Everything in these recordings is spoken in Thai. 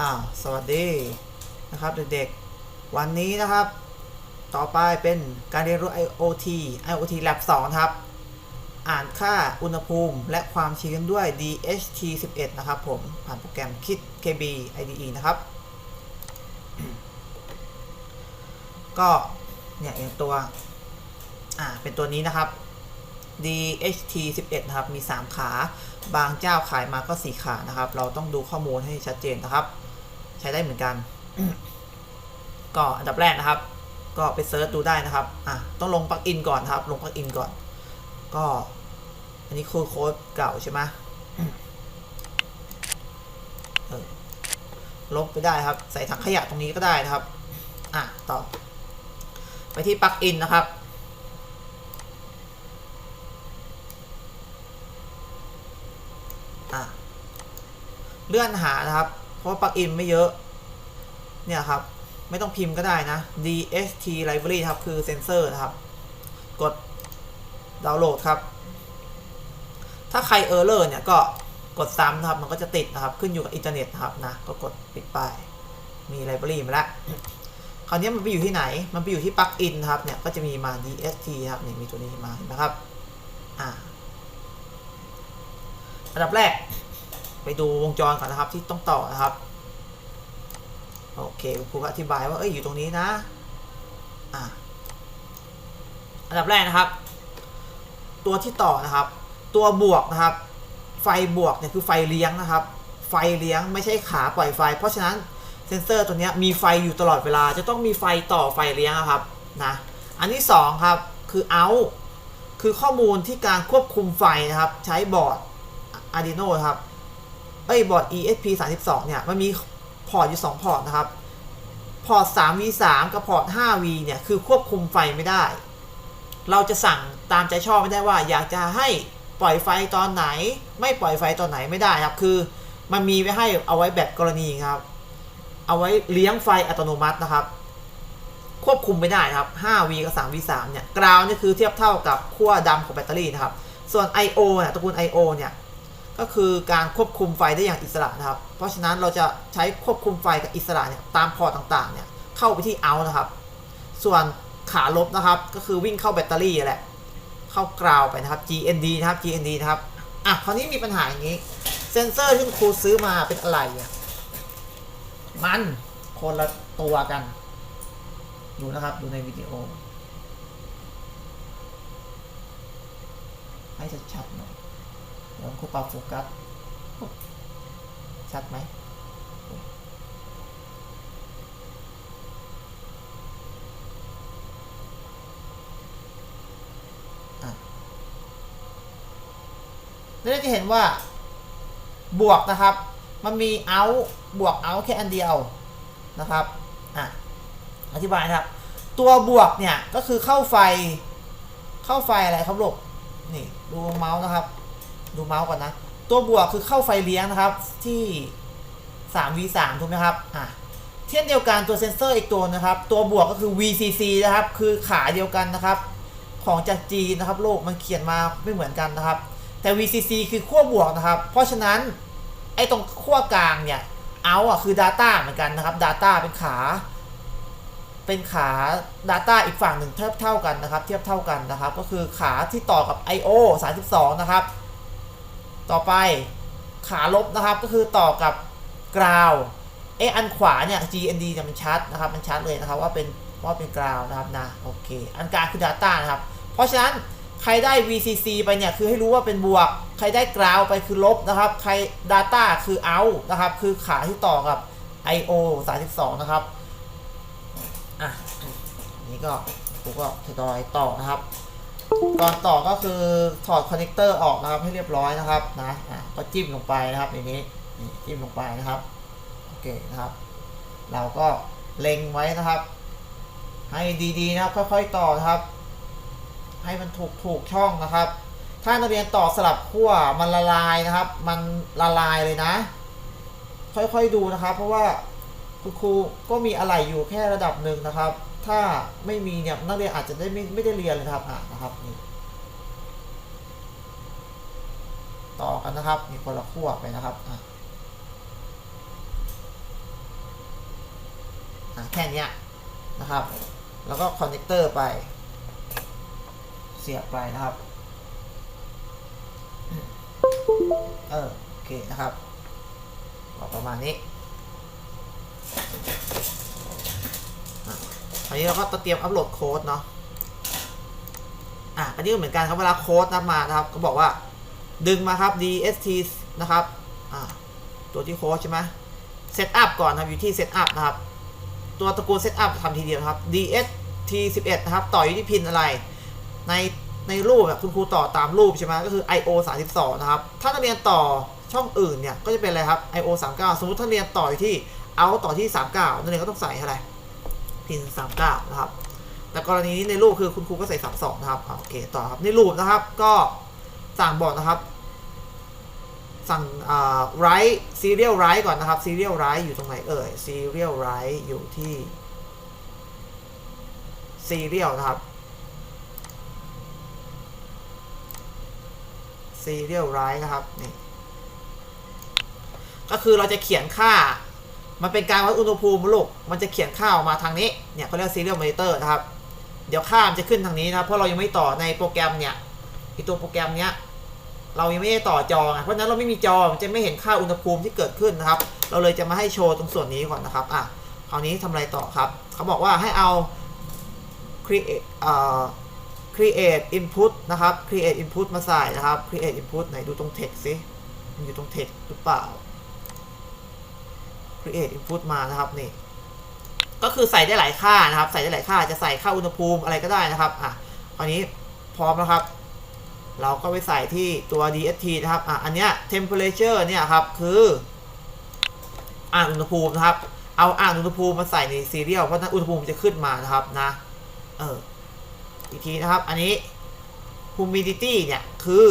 อ้าสวัสดีนะครับเด็กๆ วันนี้นะครับ ต่อไปเป็นการเรียนรู้ IoT IoT Lab 2ครับ อ่านค่าอุณหภูมิและความชื้นด้วย DHT11 นะครับผม ผ่านโปรแกรม Kit KB IDE นะครับ ก็เนี่ยอย่างตัว อ่า เป็นตัวนี้นะครับ DHT11 นะครับ มี 3 ขา บางเจ้าขายมาก็ 4 ขานะครับ เราต้องดูข้อมูลให้ชัดเจนนะครับ ช้ได้เหมือนกัน ก็อันดับแรกนะครับ ก็ไปเซิร์ชดูได้นะครับอะต้องลงปลักอินก่อนครับ ลงปลักอินก่อน ก็ อันนี้คือโค้ดเก่าใช่ไหมลบไปได้ครับ ใส่ถังขยะตรงนี้ก็ได้นะครับ อะต่อ ไปที่ปลักอินนะครับอะเลื่อนหานะครับ ราะปลั๊กอินไม่เยอะ เนี่ยครับ ไม่ต้องพิมพ์ก็ได้นะ DHT library ครับ คือเซนเซอร์นะครับ กดดาวน์โหลดครับ ถ้าใครเออร์เลอร์เนี่ยก็กดซ้ำนะครับ มันก็จะติดนะครับ ขึ้นอยู่กับอินเทอร์เน็ตนะครับนะ ก็กดปิดไป มีไลบรารีมาแล้ว คราวนี้มันไปอยู่ที่ไหน มันไปอยู่ที่ปลั๊กอินครับ เนี่ย ก็จะมีมา DST ครับนี่มีตัวนี้มาเห็นไหมครับ อ่าอันดับแรก ไปดูวงจรก่อนนะครับที่ต้องต่อนะครับ โอเคครูก็อธิบายว่าเอ้ยอยู่ตรงนี้นะอะอันดับแรกนะครับ ตัวที่ต่อนะครับ ตัวบวกนะครับ ไฟบวกเนี่ยคือไฟเลี้ยงนะครับ ไฟเลี้ยงไม่ใช่ขาปล่อยไฟ เพราะฉะนั้นเซนเซอร์ตัวนี้มีไฟอยู่ตลอดเวลา จะต้องมีไฟต่อไฟเลี้ยงครับนะอันที่สองครับคือ out คือข้อมูลที่การควบคุมไฟนะครับ ใช้บอร์ด Arduino ครับ เอ้ยบอร์ด ESP32 เนี่ยมันมีพอร์ตอยู่ 2 พอร์ตนะครับ พอร์ต 3V3 กับพอร์ต 5V เนี่ยคือควบคุมไฟไม่ได้ เราจะสั่งตามใจชอบไม่ได้ว่าอยากจะให้ปล่อยไฟตอนไหน ไม่ปล่อยไฟตอนไหนไม่ได้ครับ คือมันมีไว้ให้เอาไว้แบบกรณีครับ เอาไว้เลี้ยงไฟอัตโนมัตินะครับ ควบคุมไม่ได้ครับ 5V กับ 3V3 เนี่ยกราวนี่คือเทียบเท่ากับขั้วดำของแบตเตอรี่นะครับ ส่วน I/O เนี่ยตระกูล I/O เนี่ย ก็คือการควบคุมไฟได้อย่างอิสระนะครับ เพราะฉะนั้นเราจะใช้ควบคุมไฟกับอิสระเนี่ยตามพอร์ตต่างๆเนี่ยเข้าไปที่ out นะครับ ส่วนขาลบนะครับ ก็คือวิ่งเข้าแบตเตอรี่แหละ เข้ากราวไปนะครับ GND นะครับ GND นะครับ อะคราวนี้มีปัญหาอย่างนี้ เซนเซอร์ที่ครูซื้อมาเป็นอะไรอะมันคนละตัวกัน ดูนะครับ ดูในวิดีโอ ให้ชัดๆหน่อย เดี๋ยวครูปรับโฟกัสชัดไหมอ่เราจะเห็นว่าบวกนะครับ มันมี out บวก out แค่อันเดียวนะครับอะอธิบายนะครับ ตัวบวกเนี่ยก็คือเข้าไฟ เข้าไฟอะไรครับลูกนี่ดูเมาส์นะครับ ดูเมาส์ก่อนนะ ตัวบวกคือเข้าไฟเลี้ยงนะครับที่ 3v3 ถูกไหมครับอะเช่นเดียวกันตัวเซนเซอร์อีกตัวนะครับ ตัวบวกก็คือ VCC นะครับ คือขาเดียวกันนะครับ ของจากจีนนะครับ โลกมันเขียนมาไม่เหมือนกันนะครับ แต่ VCC คือขั้วบวกนะครับ เพราะฉะนั้น ไอ้ตรงขั้วกลางเนี่ยเอาอะคือ Data เหมือนกันนะครับ Data เป็นขา เป็นขา Data อีกฝั่งหนึ่งเทียบเท่ากันนะครับ เทียบเท่ากันนะครับ ก็คือขาที่ต่อกับ I/O 32 นะครับ ต่อไปขาลบนะครับก็คือต่อกับกราวเอะอันขวาเนี่ย GND เนี่ยมันชัดนะครับ มันชัดเลยนะครับว่าเป็นว่าเป็นกราวนะครับนะโอเค อันกลางคือ Data นะครับ เพราะฉะนั้นใครได้ VCC ไปเนี่ยคือให้รู้ว่าเป็นบวก ใครได้กราวไปคือลบนะครับ ใคร Data คือ out นะครับ คือขาที่ต่อกับ I/O 32 นะครับ อะ นี่ก็กูก็ทยอยต่อนะครับ ก่อนต่อก็คือถอดคอนเนคเตอร์ออกนะครับให้เรียบร้อยนะครับนะก็จิ้มลงไปนะครับในนี้นี่จิ้มลงไปนะครับโอเคนะครับ เราก็เล็งไว้นะครับ ให้ดีๆนะครับค่อยๆต่อครับ ให้มันถูกถูกช่องนะครับ ถ้านักเรียนต่อสลับขั้วมันละลายนะครับ มันละลายเลยนะ ค่อยๆดูนะครับ เพราะว่าคุณครูก็มีอะไรอยู่แค่ระดับหนึ่งนะครับ ถ้าไม่มีเนี่ยนักเรียนอาจจะได้ไม่ไม่ได้เรียนเลยครับอะนะครับนี่ต่อกันนะครับมีคนละขั้วไปนะครับอะแค่นี้นะครับ แล้วก็คอนเนคเตอร์ไป เสียบไปนะครับ เออโอเคนะครับประมาณนี้อะ อันนี้เราก็เตรียมอัปโหลดโค้ดเนาะอะอันนี้ก็เหมือนกันครับเวลาโค้ดนะมานะครับก็บอกว่าดึงมาครับ dst นะครับอ่าตัวที่โค้ดใช่ไหม setup ก่อนนะครับอยู่ที่ setup นะครับ ตัวตระกูล setup ทำทีเดียวครับ dst 11นะครับ ต่ออยู่ที่พินอะไร ในในรูปแบบคุณครูต่อตามรูปใช่ไหมก็คือ io 32นะครับ ถ้านักเรียนต่อช่องอื่นเนี่ยก็จะเป็นอะไรครับ io 39สมมติถ้าเรียนต่ออยู่ที่ out ต่อที่ 39นักเรียนก็ต้องใส่อะไร พิน39นะครับ แต่กรณีนี้ในรูปคือคุณครูก็ใส่32นะครับโอเคต่อครับในรูปนะครับก็สั่งบอกนะครับ สั่งอ่า write serial write ก่อนนะครับ serial write อยู่ตรงไหนเอ่ย serial write อยู่ที่ serial นะครับ serial write นะครับนี่ก็คือเราจะเขียนค่า มันเป็นการวัดอุณหภูมิลูก มันจะเขียนค่าออกมาทางนี้ เนี่ยเขาเรียก serial monitor นะครับ เดี๋ยวค่ามันจะขึ้นทางนี้นะ เพราะเรายังไม่ต่อในโปรแกรมเนี่ยไอตัวโปรแกรมเนี้ย เรายังไม่ได้ต่อจอไงเพราะฉะนั้นเราไม่มีจอ มันจะไม่เห็นค่าอุณหภูมิที่เกิดขึ้นนะครับ เราเลยจะมาให้โชว์ตรงส่วนนี้ก่อนนะครับ อะ คราวนี้ทำอะไรต่อครับ เขาบอกว่าให้เอา create เอ่อ create input นะครับ create input มาใส่นะครับ create input ไหนดูตรง text สิมันอยู่ตรง text หรือเปล่า create input มานะครับนี่ก็คือใส่ได้หลายค่านะครับ ใส่ได้หลายค่าจะใส่ค่าอุณหภูมิอะไรก็ได้นะครับอะคราวนี้พร้อมแล้วครับ เราก็ไปใส่ที่ตัว DST นะครับอะอันเนี้ย temperature เนี่ยครับคืออ่านอุณหภูมินะครับ เอาอ่านอุณหภูมิมาใส่ในซีเรียลเพราะฉะนั้นอุณหภูมิจะขึ้นมานะครับนะเอออีกทีนะครับ อันนี้ humidity เนี่ยคือ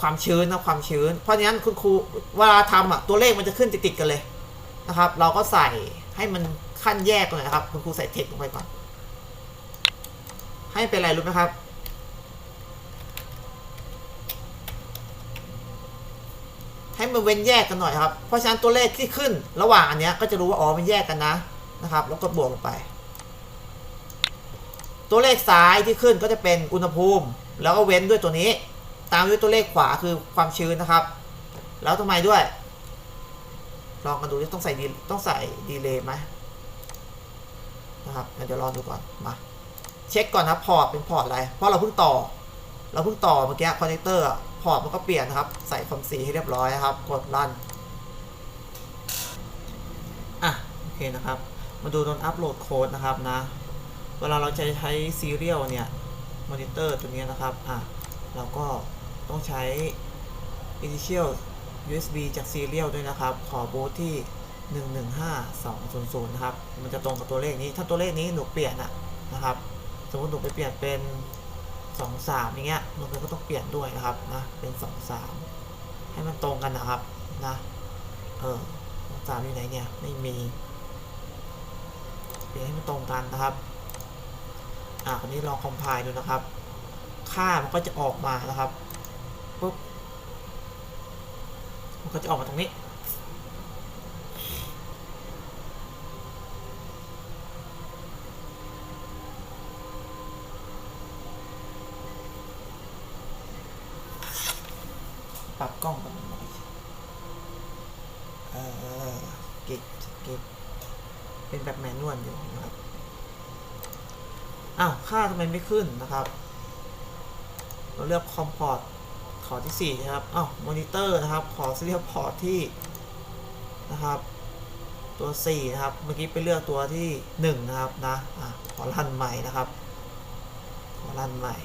ความชื้นนะความชื้น เพราะฉะนั้นคุณครูเวลาทำอะตัวเลขมันจะขึ้นติดๆกันเลยนะครับ เราก็ใส่ให้มันขั้นแยกกันหน่อยนะครับ คุณครูใส่เทคลงไปก่อน ให้เป็นอะไรรู้ไหมครับ ให้มันเว้นแยกกันหน่อยครับ เพราะฉะนั้นตัวเลขที่ขึ้นระหว่างอันเนี้ยก็จะรู้ว่าอ๋อมันแยกกันนะนะครับ แล้วก็บวกลงไป ตัวเลขซ้ายที่ขึ้นก็จะเป็นอุณหภูมิ แล้วก็เว้นด้วยตัวนี้ ตามด้วยตัวเลขขวาคือความชื้นนะครับ แล้วทำไมด้วย ลองกันดูต้องใส่ดีต้องใส่ดีเลย์ไหมนะครับเดี๋ยวลองดูก่อนมาเช็คก่อนนะพอร์ตเป็นพอร์ตอะไร เพราะเราเพิ่งต่อ เราเพิ่งต่อเมื่อกี้คอนเนคเตอร์พอร์ตมันก็เปลี่ยนนะครับ ใส่คอมซีให้เรียบร้อยนะครับ กดรันอะโอเคนะครับ มาดูตอนอัปโหลดโค้ดนะครับนะ เวลาเราจะใช้ซีเรียลเนี่ยมอนิเตอร์ตัวนี้นะครับ อะเราก็ ต้องใช้ initial USB จาก Serial ด้วยนะครับ ขอบูทที่ 115200 นะครับ มันจะตรงกับตัวเลขนี้ ถ้าตัวเลขนี้หนูเปลี่ยนอะนะครับ สมมติหนูไปเปลี่ยนเป็น23อย่างเงี้ย มันก็ต้องเปลี่ยนด้วยนะครับนะ เป็น 23 ให้มันตรงกันนะครับนะ เออ23อยู่ไหนเนี่ย ไม่มี เปลี่ยนให้มันตรงกันนะครับ อะวันนี้ลองคอมไพล์ดูนะครับ ค่ามันก็จะออกมานะครับ ปุ๊บมันก็จะออกมาตรงนี้ ปรับกล้องกันหน่อยเออเก็บเก็บเป็นแบบแมนนวลอยู่นะครับอ้าวค่าทำไมไม่ขึ้นนะครับ เราเลือกคอมพอร์ต ขอที่ 4 นะครับอ้าวมอนิเตอร์นะครับ ขอเรียกพอร์ตที่นะครับ ตัว 4 นะครับ เมื่อกี้ไปเลือกตัวที่ 1 นะครับนะอะขอรันใหม่นะครับ ขอรันใหม่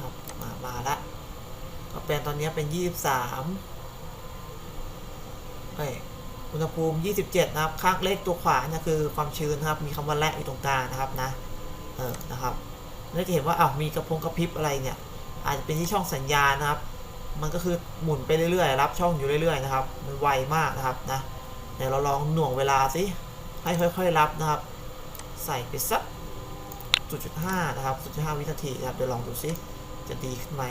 ครับมามาละก็เป็น ตอนนี้เป็น 23เอ้ยอุณหภูมิ 27 นะครับ ข้างเลขตัวขวาเนี่ยคือความชื้นนะครับ มีคำว่าและอยู่ตรงกลางนะครับนะ เออ นะครับแล้วจะเห็นว่าอ้าวมีกระพงกระพริบอะไรเนี่ย อาจจะเป็นที่ช่องสัญญาณนะครับ มันก็คือหมุนไปเรื่อยๆ รับช่องอยู่เรื่อยๆ นะครับ มันไวมากนะครับนะ เดี๋ยวเราลองหน่วงเวลาสิ ให้ค่อยๆ รับนะครับ ใส่ไปสัก 0.5 นะครับ 0.5 วินาทีนะครับ เดี๋ยวลองดูสิ จะดีขึ้นไหม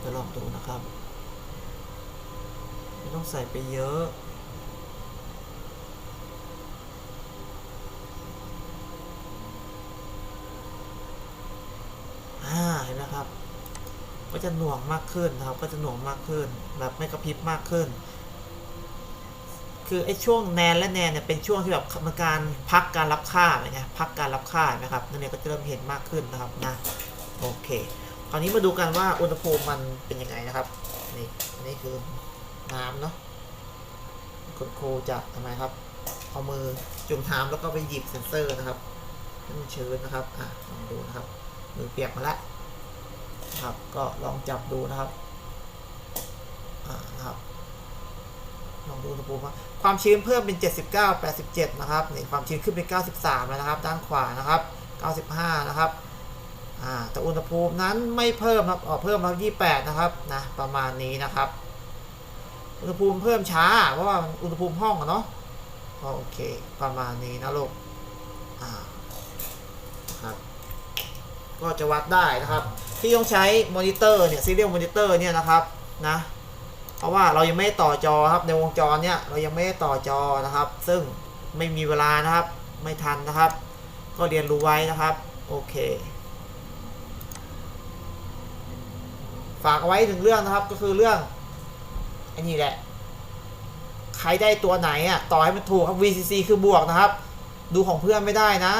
เดี๋ยวลองดูนะครับ ไม่ต้องใส่ไปเยอะอ่าเห็นไหมครับ ก็จะหน่วงมากขึ้นนะครับ ก็จะหน่วงมากขึ้น แบบไม่กระพริบมากขึ้น คือไอ้ช่วงแนนและแนนเนี่ยเป็นช่วงที่แบบมันการพักการรับค่าอะไรเงี้ยพักการรับค่านะครับนั่นเนี่ยก็จะเริ่มเห็นมากขึ้นนะครับนะโอเค คราวนี้มาดูกันว่าอุณหภูมิมันเป็นยังไงนะครับ นี่นนี้คือน้ำเนาะคุณครูจะทำไมครับ เอามือจุ่มน้ำแล้วก็ไปหยิบเซนเซอร์นะครับให้มันชื้นนะครับ อะลองดูนะครับ มือเปียกมาแล้วนะครับ ก็ลองจับดูนะครับ อ่านะครับ ลองดูอุณหภูมิว่าความชื้นเพิ่มเป็น 79 87 นะครับ นี่ความชื้นขึ้นเป็น 93 แล้วนะครับ ด้านขวานะครับ 95 นะครับ แต่อุณหภูมินั้นไม่เพิ่มครับอ๋อเพิ่มมา28นะครับนะประมาณนี้นะครับ อุณหภูมิเพิ่มช้าเพราะว่าอุณหภูมิห้องอะเนาะโอเค ประมาณนี้นะลูกครับก็จะวัดได้นะครับที่ต้องใช้มอนิเตอร์เนี่ยซีเรียลมอนิเตอร์เนี่ยนะครับนะเพราะว่าเรายังไม่ต่อจอครับในวงจรเนี่ยเรายังไม่ต่อจอนะครับ ซึ่งไม่มีเวลานะครับไม่ทันนะครับ ก็เรียนรู้ไว้นะครับ โอเค ฝากเอาไว้ถึงเรื่องนะครับก็คือเรื่องอันนี้แหละ ใครได้ตัวไหนอะ ต่อให้มันถูกครับ VCC คือบวกนะครับ ดูของเพื่อนไม่ได้นะ